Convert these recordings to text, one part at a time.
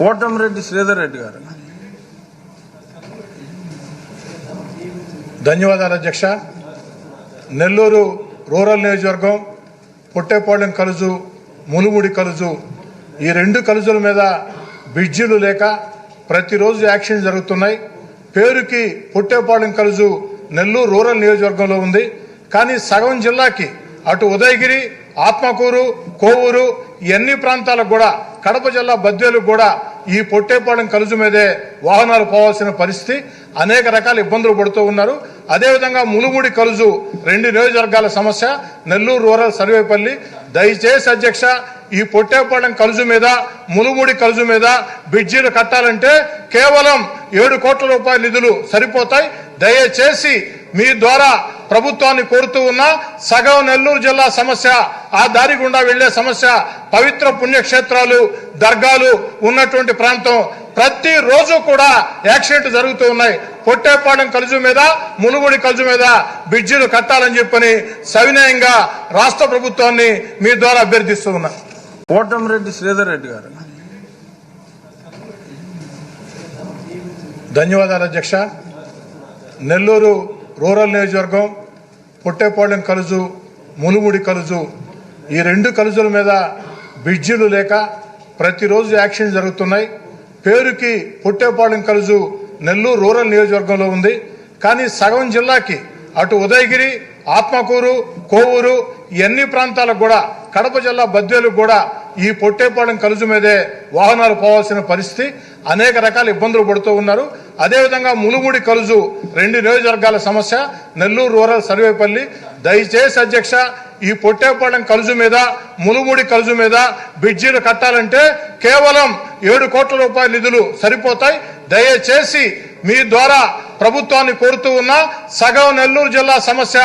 కోటంరెడ్డి శ్రీధర్ రెడ్డి గారు. ధన్యవాదాలు అధ్యక్ష. నెల్లూరు రూరల్ నియోజకవర్గం పొట్టేపాళెం కలుజు ములుముడి కలుజు. ఈ రెండు కలుజుల మీద బ్రిడ్జిలు లేక ప్రతిరోజు యాక్షన్ జరుగుతున్నాయి. పేరుకి పొట్టేపాళెం కలుజు నెల్లూరు రూరల్ నియోజకవర్గంలో ఉంది. కానీ సగం జిల్లాకి అటు ఉదయగిరి ఆత్మకూరు కోవూరు ఇవన్నీ ప్రాంతాలకు కూడా కడప జిల్లా బద్వేలు కూడా ఈ పొట్టేపాలెం కలుజు మీదే వాహనాలు పోవాల్సిన పరిస్థితి. అనేక రకాల ఇబ్బందులు పడుతూ ఉన్నారు. అదేవిధంగా ములుముడి కలుజు రెండు నియోజకవర్గాల సమస్య. నెల్లూరు రూరల్ సర్వేపల్లి. దయచేసి అధ్యక్ష ఈ పొట్టేపాలెం కలుజు మీద ములుముడి కలుజు మీద బ్రిడ్జీలు కట్టాలంటే కేవలం ఏడు కోట్ల రూపాయల నిధులు సరిపోతాయి. దయచేసి మీ ద్వారా ప్రభుత్వాన్ని కోరుతూ ఉన్న సగం నెల్లూరు జిల్లా సమస్య ఆ దారి గుండా వెళ్ళే సమస్య పవిత్ర పుణ్యక్షేత్రాలు దర్గాలు ఉన్నటువంటి ప్రాంతం. ప్రతి రోజు కూడా యాక్సిడెంట్ జరుగుతూ ఉన్నాయి. పొట్టేపాలెం కలుజు మీద ములుగుడి కలుజు మీద బ్రిడ్జిలు కట్టాలని చెప్పని సవినయంగా రాష్ట్ర ప్రభుత్వాన్ని మీ ద్వారా అభ్యర్థిస్తూ ఉన్నా. కోటంరెడ్డి శ్రీధర్ రెడ్డి గారు. ధన్యవాదాలు అధ్యక్ష. నెల్లూరు రూరల్ నియోజకవర్గం పుట్టేపాళెం కలుజు ములుముడి కలుజు ఈ రెండు కలుజుల మీద బ్రిడ్జిలు లేక ప్రతిరోజు యాక్షన్ జరుగుతున్నాయి. పేరుకి పొట్టేపాళెం కలుజు నెల్లూరు రూరల్ నియోజకవర్గంలో ఉంది. కానీ సగం జిల్లాకి అటు ఉదయగిరి ఆత్మకూరు కోవూరు ఇవన్నీ ప్రాంతాలకు కూడా కడప జిల్లా బద్వేలకు కూడా ఈ పొట్టేపాళెం కలుజు మీదే వాహనాలు పోవాల్సిన పరిస్థితి. అనేక రకాల ఇబ్బందులు పడుతూ ఉన్నారు. అదేవిధంగా మునుగుడి కలుజు రెండు నియోజకవర్గాల సమస్య. నెల్లూరు రూరల్ సర్వేపల్లి. దయచేసి అధ్యక్ష ఈ పొట్టేపాళెం కలుజు మీద మునుగుడి కలుజు మీద బ్రిడ్జీలు కట్టాలంటే కేవలం ఏడు కోట్ల రూపాయల నిధులు సరిపోతాయి. దయచేసి మీ ద్వారా ప్రభుత్వాన్ని కోరుతూ ఉన్న సగం నెల్లూరు జిల్లా సమస్య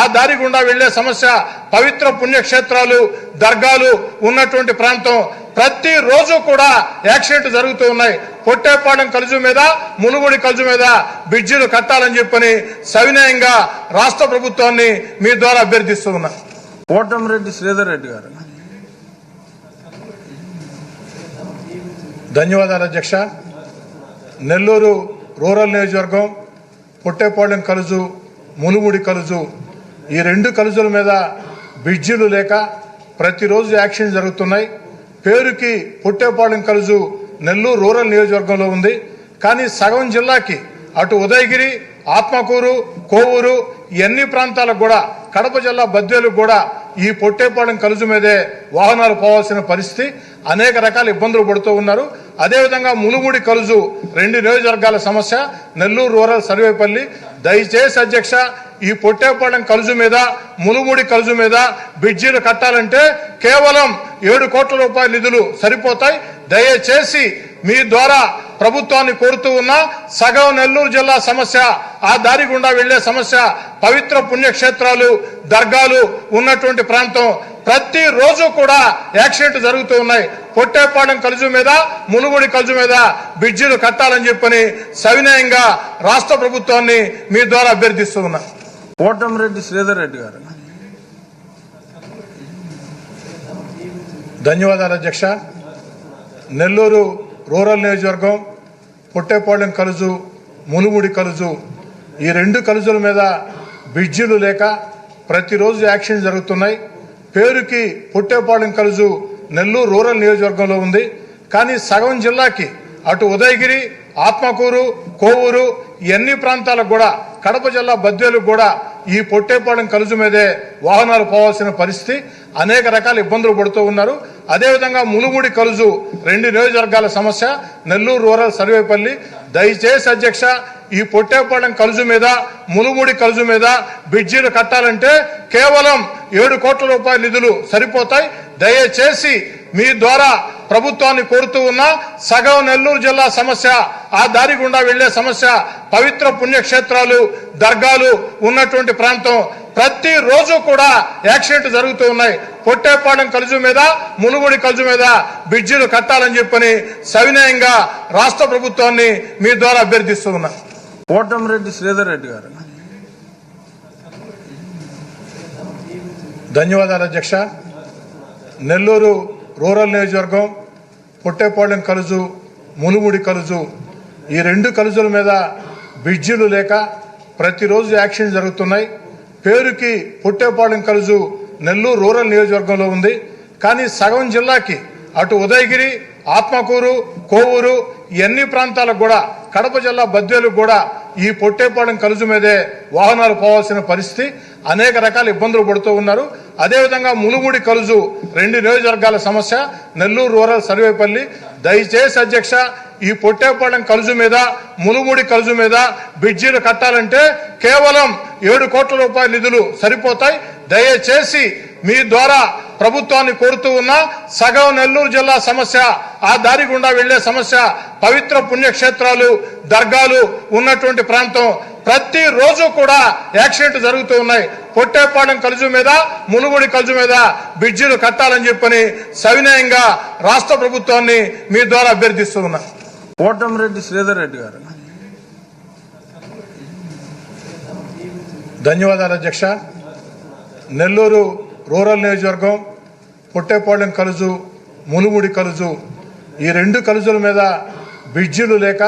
ఆ దారి గుండా వెళ్ళే సమస్య పవిత్ర పుణ్యక్షేత్రాలు దర్గాలు ఉన్నటువంటి ప్రాంతం ప్రతి రోజు కూడా యాక్సిడెంట్ జరుగుతూ ఉన్నాయి. పొట్టేపాలెం కలుజు మీద ములుగుడి కలుజు మీద బ్రిడ్జిలు కట్టాలని చెప్పని సవినయంగా రాష్ట్ర ప్రభుత్వాన్ని మీ ద్వారా అభ్యర్థిస్తూ ఉన్నా. కోటంరెడ్డి శ్రీధర్ రెడ్డి గారు. ధన్యవాదాలు అధ్యక్ష. నెల్లూరు రూరల్ నియోజకవర్గం పుట్టేపాళెం కలుజు ములుముడి కలుజు ఈ రెండు కలుజుల మీద బ్రిడ్జిలు లేక ప్రతిరోజు యాక్షన్ జరుగుతున్నాయి. పేరుకి పుట్టేపాళెం కలుజు నెల్లూరు రూరల్ నియోజకవర్గంలో ఉంది. కానీ సగం జిల్లాకి అటు ఉదయగిరి ఆత్మకూరు కోవూరు ఇవన్నీ ప్రాంతాలకు కూడా కడప జిల్లా బద్వేలకు కూడా ఈ పొట్టేపాళెం కలుజు మీదే వాహనాలు పోవాల్సిన పరిస్థితి అనేక రకాల ఇబ్బందులు పడుతూ ఉన్నారు. అదేవిధంగా ములుగుడి కలుజు రెండు నియోజకవర్గాల సమస్య నెల్లూరు రూరల్ సర్వేపల్లి. దయచేసి అధ్యక్ష ఈ పొట్టేపాళెం కలుజు మీద ములుముడి కలుజు మీద బ్రిడ్జీలు కట్టాలంటే కేవలం ఏడు కోట్ల రూపాయల నిధులు సరిపోతాయి. దయచేసి మీ ద్వారా ప్రభుత్వాన్ని కోరుతూ ఉన్న సగం నెల్లూరు జిల్లా సమస్య ఆ దారి గుండా వెళ్ళే సమస్య పవిత్ర పుణ్యక్షేత్రాలు దర్గాలు ఉన్నటువంటి ప్రాంతం ప్రతి రోజు కూడా యాక్సిడెంట్ జరుగుతూ ఉన్నాయి. పొట్టేపాలెం కలుజు మీద ములుగుడి కలుజు మీద బ్రిడ్జిలు కట్టాలని చెప్పని సవినయంగా రాష్ట్ర ప్రభుత్వాన్ని మీ ద్వారా అభ్యర్థిస్తూ ఉన్నా. కోటంరెడ్డి శ్రీధర్ రెడ్డి గారు. ధన్యవాదాలు అధ్యక్ష. నెల్లూరు రూరల్ నియోజకవర్గం పొట్టేపాళెం కలుజు ములుముడి కలుజు ఈ రెండు కలుజుల మీద బ్రిడ్జిలు లేక ప్రతిరోజు యాక్షన్ జరుగుతున్నాయి. పేరుకి పొట్టేపాళెం కలుజు నెల్లూరు రూరల్ నియోజకవర్గంలో ఉంది. కానీ సగం జిల్లాకి అటు ఉదయగిరి ఆత్మకూరు కోవూరు ఇవన్నీ ప్రాంతాలకు కూడా కడప జిల్లా బద్వేలకు కూడా ఈ పొట్టేపాళెం కలుజు మీదే వాహనాలు పోవాల్సిన పరిస్థితి. అనేక రకాల ఇబ్బందులు పడుతూ ఉన్నారు. అదేవిధంగా మునుగుడి కలుజు రెండు నియోజకవర్గాల సమస్య. నెల్లూరు రూరల్ సర్వేపల్లి. దయచేసి అధ్యక్ష ఈ పొట్టేపాళెం కలుజు మీద మునుగుడి కలుజు మీద బ్రిడ్జీలు కట్టాలంటే కేవలం ఏడు కోట్ల రూపాయల నిధులు సరిపోతాయి. దయచేసి మీ ద్వారా ప్రభుత్వాన్ని కోరుతూ ఉన్న సగం నెల్లూరు జిల్లా సమస్య ఆ దారి గుండా వెళ్ళే సమస్య పవిత్ర పుణ్యక్షేత్రాలు దర్గాలు ఉన్నటువంటి ప్రాంతం ప్రతి రోజు కూడా యాక్సిడెంట్ జరుగుతూ ఉన్నాయి. పొట్టేపాలెం కలుజు మీద ములుగుడి కలుజు మీద బ్రిడ్జిలు కట్టాలని చెప్పని సవినయంగా రాష్ట్ర ప్రభుత్వాన్ని మీ ద్వారా అభ్యర్థిస్తూ ఉన్నా. కోటంరెడ్డి శ్రీధర్ రెడ్డి గారు. ధన్యవాదాలు అధ్యక్ష. నెల్లూరు రూరల్ నియోజకవర్గం పుట్టేపాళెం కలుజు ములుముడి కలుజు ఈ రెండు కలుజుల మీద బ్రిడ్జిలు లేక ప్రతిరోజు యాక్షన్ జరుగుతున్నాయి. పేరుకి పుట్టేపాలెం కలుజు నెల్లూరు రూరల్ నియోజకవర్గంలో ఉంది. కానీ సగం జిల్లాకి అటు ఉదయగిరి ఆత్మకూరు కోవూరు ఈ అన్ని ప్రాంతాలకు కూడా కడప జిల్లా బద్వేలకు కూడా ఈ పొట్టేపాళెం కలుజు మీదే వాహనాలు పోవాల్సిన పరిస్థితి అనేక రకాల ఇబ్బందులు పడుతూ ఉన్నారు. అదేవిధంగా ములుగుడి కలుజు రెండు నియోజకవర్గాల సమస్య. నెల్లూరు రూరల్ సర్వేపల్లి. దయచేసి అధ్యక్ష ఈ పొట్టేపాలెం కలుజు మీద ములుగుడి కలుజు మీద బ్రిడ్జీలు కట్టాలంటే కేవలం ఏడు కోట్ల రూపాయల నిధులు సరిపోతాయి. దయచేసి మీ ద్వారా ప్రభుత్వాన్ని కోరుతూ ఉన్న సగం నెల్లూరు జిల్లా సమస్య ఆ దారి గుండా వెళ్ళే సమస్య పవిత్ర పుణ్యక్షేత్రాలు దర్గాలు ఉన్నటువంటి ప్రాంతం ప్రతి రోజు కూడా యాక్సిడెంట్ జరుగుతూ ఉన్నాయి. పొట్టేపాలెం కలుజు మీద ములుగుడి కలుజు మీద బ్రిడ్జిలు కట్టాలని చెప్పని సవినయంగా రాష్ట్ర ప్రభుత్వాన్ని మీ ద్వారా అభ్యర్థిస్తూ ఉన్నా. కోటంరెడ్డి శ్రీధర్ రెడ్డి గారు. ధన్యవాదాలు అధ్యక్ష. నెల్లూరు రూరల్ నియోజకవర్గం పుట్టేపాలెం కలుజు ములుముడి కలుజు ఈ రెండు కలుజుల మీద బ్రిడ్జిలు లేక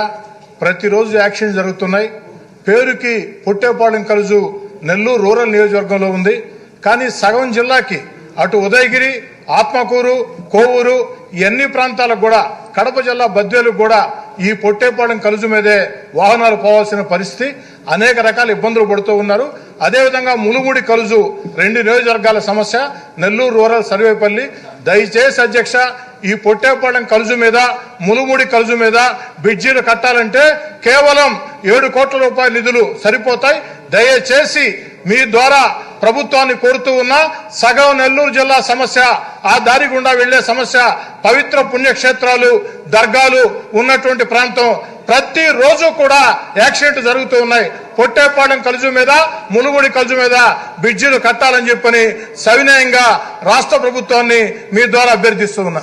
ప్రతిరోజు యాక్షన్ జరుగుతున్నాయి. పేరుకి పుట్టేపాలెం కలుజు నెల్లూరు రూరల్ నియోజకవర్గంలో ఉంది. కానీ సగం జిల్లాకి అటు ఉదయగిరి ఆత్మకూరు కోవూరు ఈ అన్ని ప్రాంతాలకు కూడా కడప జిల్లా బద్వేలకు కూడా ఈ పొట్టేపాడెం కలుజు మీదే వాహనాలు పోవాల్సిన పరిస్థితి అనేక రకాల ఇబ్బందులు పడుతూ ఉన్నారు. అదేవిధంగా ములుముడి కలుజు రెండు నియోజకవర్గాల సమస్య నెల్లూరు రూరల్ సర్వేపల్లి. దయచేసి అధ్యక్ష ఈ పొట్టేపాలెం కలుజు మీద మునుగుడి కలుజు మీద బ్రిడ్జీలు కట్టాలంటే కేవలం ఏడు కోట్ల రూపాయల నిధులు సరిపోతాయి. దయచేసి మీ ద్వారా ప్రభుత్వాన్ని కోరుతూ ఉన్న సగం నెల్లూరు జిల్లా సమస్య ఆ దారి గుండా వెళ్ళే సమస్య పవిత్ర పుణ్యక్షేత్రాలు దర్గాలు ఉన్నటువంటి ప్రాంతం ప్రతి రోజు కూడా యాక్సిడెంట్ జరుగుతూ ఉన్నాయి. పొట్టేపాలెం కలుజు మీద ములుగుడి కలుజు మీద బ్రిడ్జిలు కట్టాలని చెప్పని సవినయంగా రాష్ట్ర ప్రభుత్వాన్ని మీ ద్వారా అభ్యర్థిస్తూ ఉన్నా.